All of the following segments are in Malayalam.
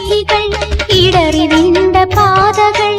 செய்திகள் இடறி விண்ட பாதகள்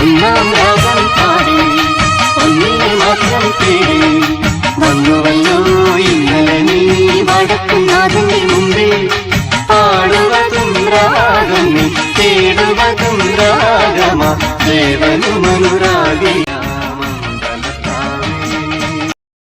ഒന്നാം രാഗം പാടി ഒന്നിനെ മാത്രം തേടി വന്നുവല്ലോ ഇന്നലെ നീ വടക്കുന്നാഥന്റെ മുമ്പിൽ പാടുവതും രാഗം നീ തേടുവതും രാഗമാ ദേവനുമനുരാഗിയ